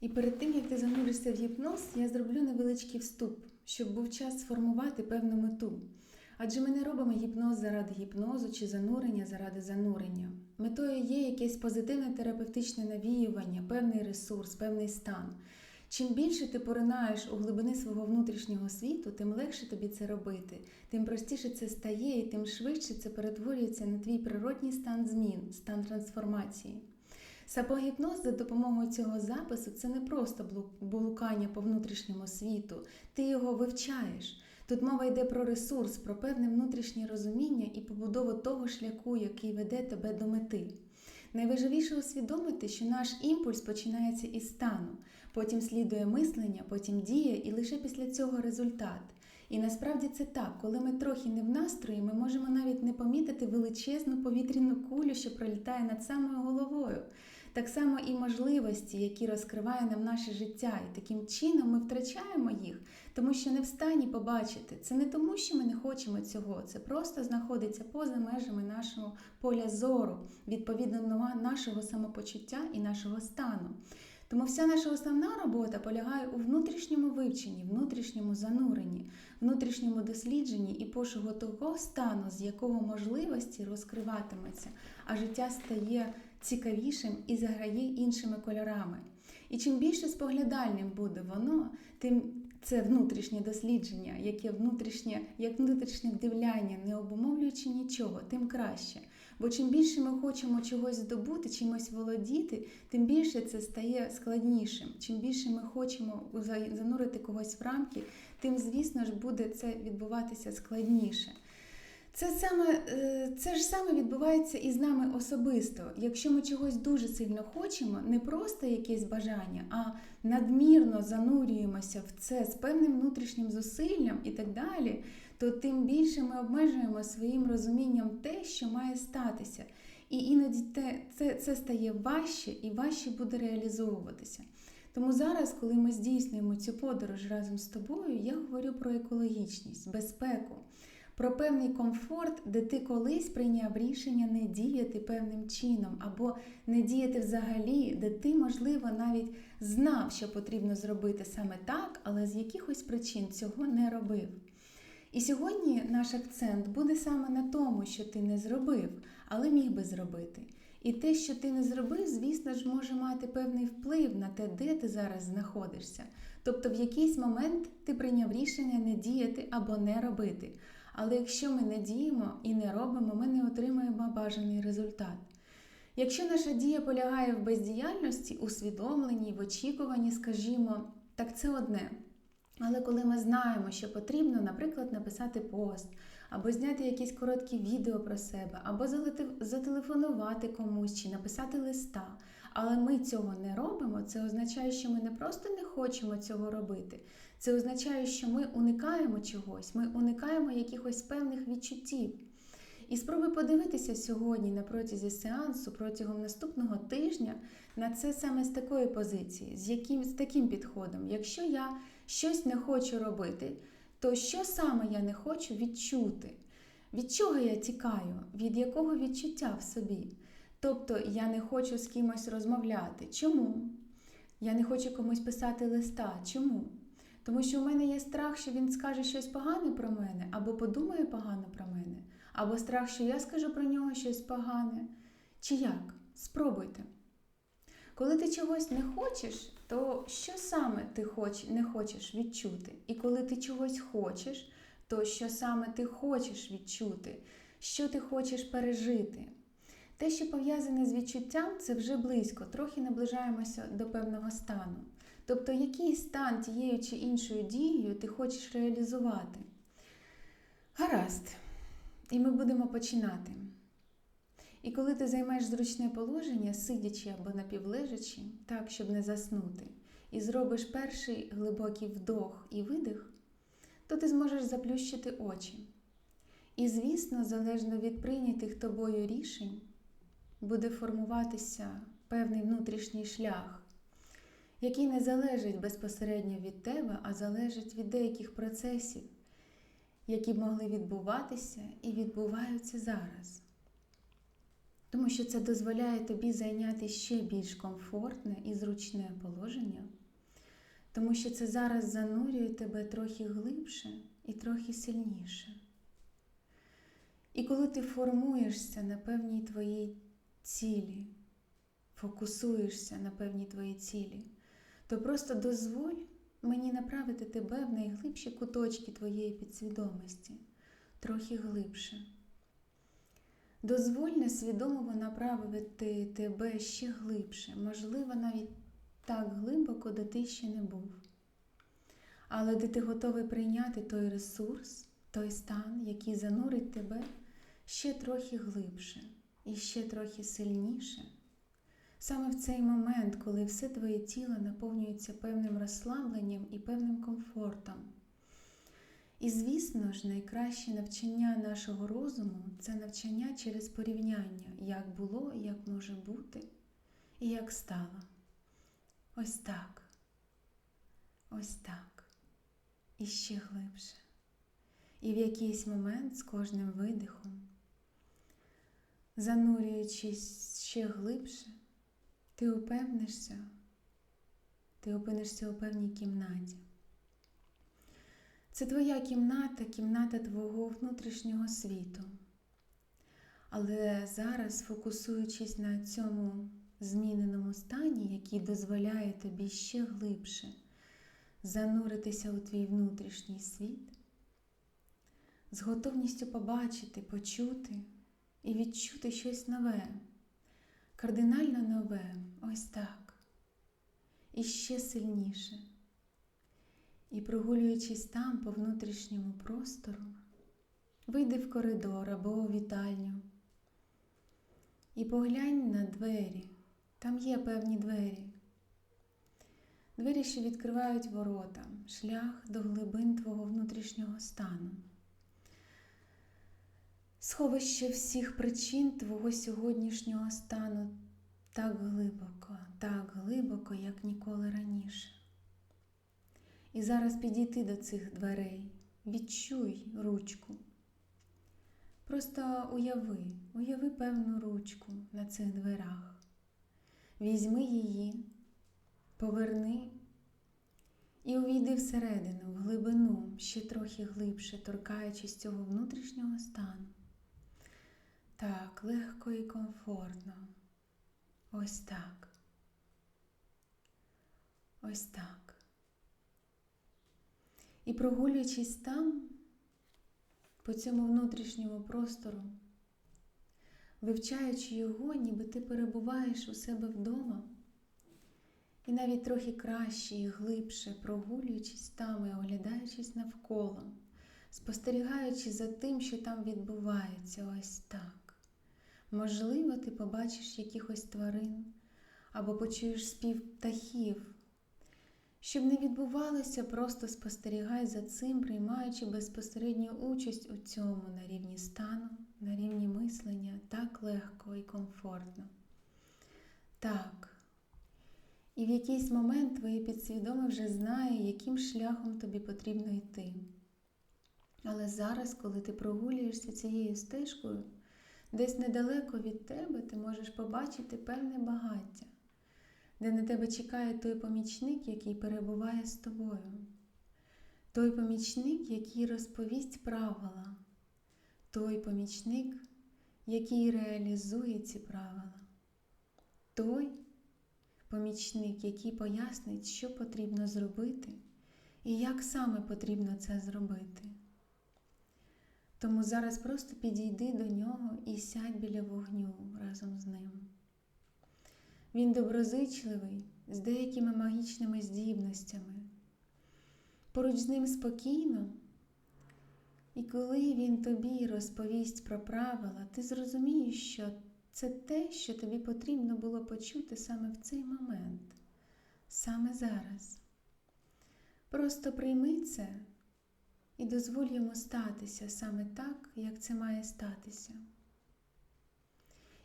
І перед тим, як ти зануришся в гіпноз, я зроблю невеличкий вступ, щоб був час сформувати певну мету. Адже ми не робимо гіпноз заради гіпнозу чи занурення заради занурення. Метою є якесь позитивне терапевтичне навіювання, певний ресурс, певний стан. Чим більше ти поринаєш у глибини свого внутрішнього світу, тим легше тобі це робити, тим простіше це стає, і тим швидше це перетворюється на твій природній стан змін, стан трансформації. Сапогіпноз за допомогою цього запису це не просто блукання по внутрішньому світу, ти його вивчаєш. Тут мова йде про ресурс, про певне внутрішнє розуміння і побудову того шляху, який веде тебе до мети. Найважливіше усвідомити, що наш імпульс починається із стану, потім слідує мислення, потім дія, і лише після цього результат. І насправді це так, коли ми трохи не в настрої, ми можемо навіть не помітити величезну повітряну кулю, що пролітає над самою головою. Так само і можливості, які розкриває нам наше життя, і таким чином ми втрачаємо їх, тому що не в стані побачити. Це не тому, що ми не хочемо цього, це просто знаходиться поза межами нашого поля зору, відповідно нашого самопочуття і нашого стану. Тому вся наша основна робота полягає у внутрішньому вивченні, внутрішньому зануренні, внутрішньому дослідженні і пошуку того стану, з якого можливості розкриватиметься, а життя стає цікавішим і заграє іншими кольорами. І чим більше споглядальним буде воно, тим це внутрішнє дослідження, яке внутрішнє, як внутрішнє вдивляння, не обумовлюючи нічого, тим краще. Бо чим більше ми хочемо чогось здобути, чимось володіти, тим більше це стає складнішим. Чим більше ми хочемо занурити когось в рамки, тим, звісно ж, буде це відбуватися складніше. Це саме, е, це ж саме відбувається і з нами особисто. Якщо ми чогось дуже сильно хочемо, не просто якесь бажання, а надмірно занурюємося в це з певним внутрішнім зусиллям і так далі, то тим більше ми обмежуємо своїм розумінням те, що має статися. І іноді те, це, це стає важче і важче буде реалізовуватися. Тому зараз, коли ми здійснюємо цю подорож разом з тобою, я говорю про екологічність, безпеку про певний комфорт, де ти колись прийняв рішення не діяти певним чином, або не діяти взагалі, де ти, можливо, навіть знав, що потрібно зробити саме так, але з якихось причин цього не робив. І сьогодні наш акцент буде саме на тому, що ти не зробив, але міг би зробити. І те, що ти не зробив, звісно ж, може мати певний вплив на те, де ти зараз знаходишся. Тобто, в якийсь момент ти прийняв рішення не діяти або не робити. Але якщо ми не діємо і не робимо, ми не отримаємо бажаний результат. Якщо наша дія полягає в бездіяльності, усвідомленні, в очікуванні, скажімо, так це одне. Але коли ми знаємо, що потрібно, наприклад, написати пост, або зняти якісь короткі відео про себе, або зателефонувати комусь чи написати листа, але ми цього не робимо, це означає, що ми не просто не хочемо цього робити. Це означає, що ми уникаємо чогось, ми уникаємо якихось певних відчуттів. І спробуй подивитися сьогодні на протязі сеансу протягом наступного тижня на це саме з такої позиції, з яким з таким підходом. Якщо я щось не хочу робити, то що саме я не хочу відчути? Від чого я тікаю? Від якого відчуття в собі? Тобто я не хочу з кимось розмовляти. Чому? Я не хочу комусь писати листа. Чому? Тому що у мене є страх, що він скаже щось погане про мене, або подумає погано про мене, або страх, що я скажу про нього щось погане. Чи як? Спробуйте. Коли ти чогось не хочеш, то що саме ти хоч, не хочеш відчути? І коли ти чогось хочеш, то що саме ти хочеш відчути, що ти хочеш пережити? Те, що пов'язане з відчуттям, це вже близько, трохи наближаємося до певного стану. Тобто, який стан тією чи іншою дією ти хочеш реалізувати? Гаразд. І ми будемо починати. І коли ти займеш зручне положення, сидячи або напівлежачи, так, щоб не заснути, і зробиш перший глибокий вдох і видих, то ти зможеш заплющити очі. І, звісно, залежно від прийнятих тобою рішень, буде формуватися певний внутрішній шлях який не залежить безпосередньо від тебе, а залежить від деяких процесів, які могли відбуватися і відбуваються зараз. тому що це дозволяє тобі зайняти ще більш комфортне і зручне положення, тому що це зараз занурює тебе трохи глибше і трохи сильніше. І коли ти формуєшся на певній твоїй цілі, фокусуєшся на певній твоїй цілі, то просто дозволь мені направити тебе в найглибші куточки твоєї підсвідомості, трохи глибше. Дозволь несвідомо направити тебе ще глибше, можливо, навіть так глибоко, де ти ще не був. Але де ти готовий прийняти той ресурс, той стан, який занурить тебе ще трохи глибше і ще трохи сильніше. Саме в цей момент, коли все твоє тіло наповнюється певним розслабленням і певним комфортом. І, звісно ж, найкраще навчання нашого розуму це навчання через порівняння, як було, як може бути і як стало. Ось так. Ось так. І ще глибше. І в якийсь момент з кожним видихом, занурюючись ще глибше, ти упевнишся, ти опинишся у певній кімнаті. Це твоя кімната, кімната твого внутрішнього світу. Але зараз, фокусуючись на цьому зміненому стані, який дозволяє тобі ще глибше зануритися у твій внутрішній світ, з готовністю побачити, почути і відчути щось нове, кардинально нове, ось так, і ще сильніше. І прогулюючись там по внутрішньому простору, вийди в коридор або у вітальню і поглянь на двері. Там є певні двері. Двері, що відкривають ворота, шлях до глибин твого внутрішнього стану. Сховище всіх причин твого сьогоднішнього стану так глибоко, так глибоко, як ніколи раніше. І зараз підійти до цих дверей, відчуй ручку. Просто уяви, уяви певну ручку на цих дверях. Візьми її, поверни і увійди всередину, в глибину, ще трохи глибше, торкаючись цього внутрішнього стану. Так, легко і комфортно. Ось так. Ось так. І прогулюючись там, по цьому внутрішньому простору, вивчаючи його, ніби ти перебуваєш у себе вдома, і навіть трохи краще і глибше прогулюючись там і оглядаючись навколо, спостерігаючи за тим, що там відбувається ось так. Можливо, ти побачиш якихось тварин або почуєш спів птахів. Щоб не відбувалося, просто спостерігай за цим, приймаючи безпосередню участь у цьому на рівні стану, на рівні мислення, так легко і комфортно. Так. І в якийсь момент твоє підсвідоме вже знає, яким шляхом тобі потрібно йти. Але зараз, коли ти прогулюєшся цією стежкою, десь недалеко від тебе ти можеш побачити певне багаття де на тебе чекає той помічник, який перебуває з тобою, той помічник, який розповість правила, той помічник, який реалізує ці правила, той помічник, який пояснить, що потрібно зробити і як саме потрібно це зробити. Тому зараз просто підійди до нього і сядь біля вогню разом з ним. Він доброзичливий, з деякими магічними здібностями. Поруч з ним спокійно, і коли він тобі розповість про правила, ти зрозумієш, що це те, що тобі потрібно було почути саме в цей момент, саме зараз. Просто прийми це і дозволь йому статися саме так, як це має статися.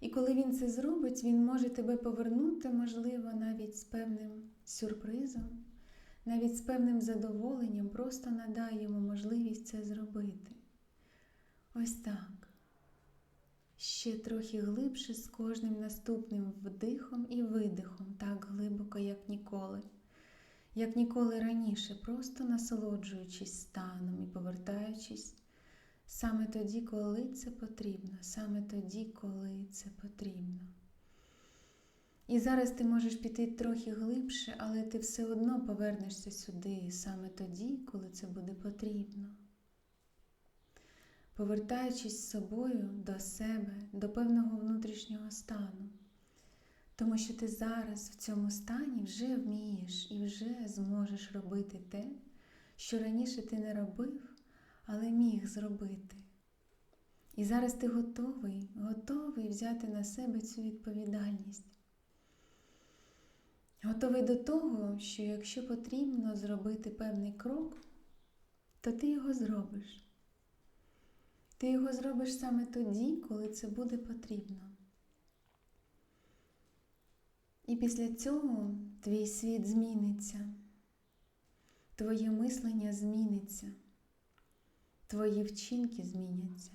І коли він це зробить, він може тебе повернути, можливо, навіть з певним сюрпризом, навіть з певним задоволенням, просто надай йому можливість це зробити. Ось так. ще трохи глибше з кожним наступним вдихом і видихом, так глибоко, як ніколи, як ніколи раніше, просто насолоджуючись станом і повертаючись саме тоді, коли це потрібно, саме тоді, коли це потрібно. І зараз ти можеш піти трохи глибше, але ти все одно повернешся сюди саме тоді, коли це буде потрібно. Повертаючись з собою до себе, до певного внутрішнього стану. Тому що ти зараз в цьому стані вже вмієш і вже зможеш робити те, що раніше ти не робив, але міг зробити. І зараз ти готовий, готовий взяти на себе цю відповідальність. Готовий до того, що якщо потрібно зробити певний крок, то ти його зробиш. Ти його зробиш саме тоді, коли це буде потрібно. І після цього твій світ зміниться, твоє мислення зміниться, твої вчинки зміняться.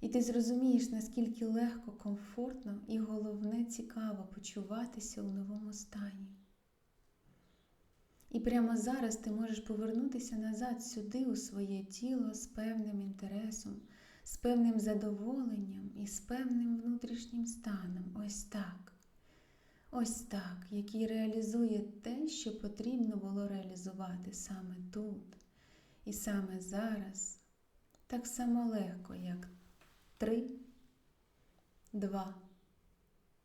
І ти зрозумієш, наскільки легко, комфортно і головне цікаво почуватися у новому стані. І прямо зараз ти можеш повернутися назад сюди, у своє тіло з певним інтересом, з певним задоволенням і з певним внутрішнім станом. Ось так. Ось так, який реалізує те, що потрібно було реалізувати саме тут і саме зараз, так само легко, як три, два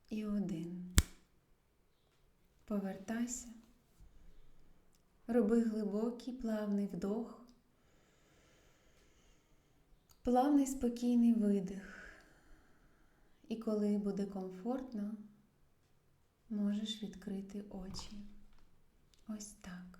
і один. Повертайся. Роби глибокий, плавний вдох, плавний спокійний видих. І коли буде комфортно, можеш відкрити очі. Ось так.